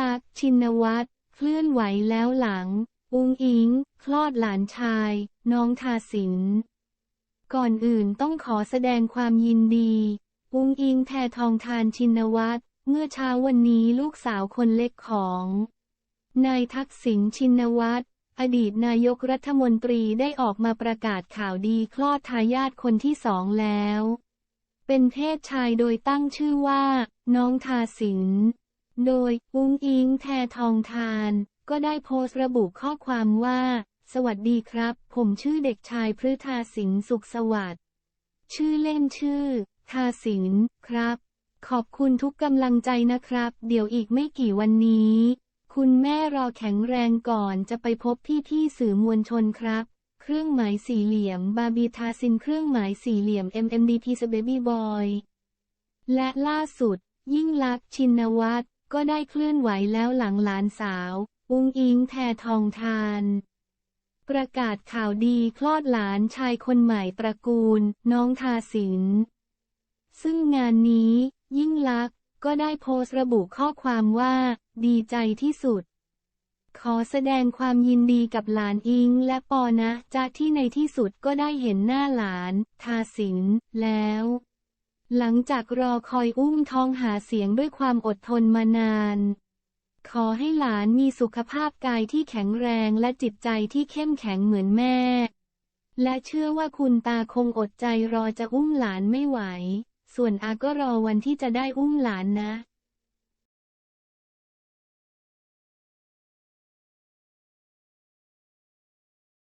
ลักษณ์ชินวัตรเคลื่อนไหวแล้วหลัง อุงอิง คลอดหลานชาย น้องทาสิน ก่อนอื่นต้องขอแสดงความยินดี อุงอิงแพทองทานชินวัตรเมื่อเช้าวันนี้ลูกสาวคนเล็กของนายทักษิณชินวัตรอดีตนายกรัฐมนตรีได้ออกมาประกาศข่าวดีคลอดทายาทคนที่สองแล้ว เป็นเพศชายโดยตั้งชื่อว่า น้องทาสิน โดย อุ้งอิงแททองทาน ก็ได้โพสต์ระบุข้อความว่า สวัสดีครับ ผมชื่อเด็กชายพฤทาสินสุขสวัสดิ์ ชื่อเล่นชื่อ ทาสินครับ ขอบคุณทุกกำลังใจนะครับ เดี๋ยวอีกไม่กี่วันนี้ คุณแม่รอแข็งแรงก่อนจะไปพบพี่ที่สื่อมวลชนครับ เครื่องหมายสี่เหลี่ยม บาบีทาซินเครื่องหมายสี่เหลี่ยม MMDP สเบบี้บอยและล่าสุด ยิ่งลักษณ์ชินวัตร ก็ได้เคลื่อนไหวแล้วหลังหลานสาว อุงอิงแททองทาน ประกาศข่าวดีคลอดหลานชายคนใหม่ตระกูล น้องทาสิน ซึ่งงานนี้ ยิ่งลักษณ์ก็ได้โพสต์ระบุข้อความว่า ดีใจที่สุด ขอแสดงความยินดีกับหลานอิงและปอนะจากที่ในที่สุดก็ได้เห็นหน้าหลาน ทาสินแล้ว หลังจากรอคอยอุ้มท้องหาเสียงด้วยความอดทนมานาน ขอให้หลานมีสุขภาพกายที่แข็งแรงและจิตใจที่เข้มแข็งเหมือนแม่ และเชื่อว่าคุณตาคงอดใจรอจะอุ้มหลานไม่ไหว ส่วนอาก็รอวันที่จะได้อุ้มหลานนะ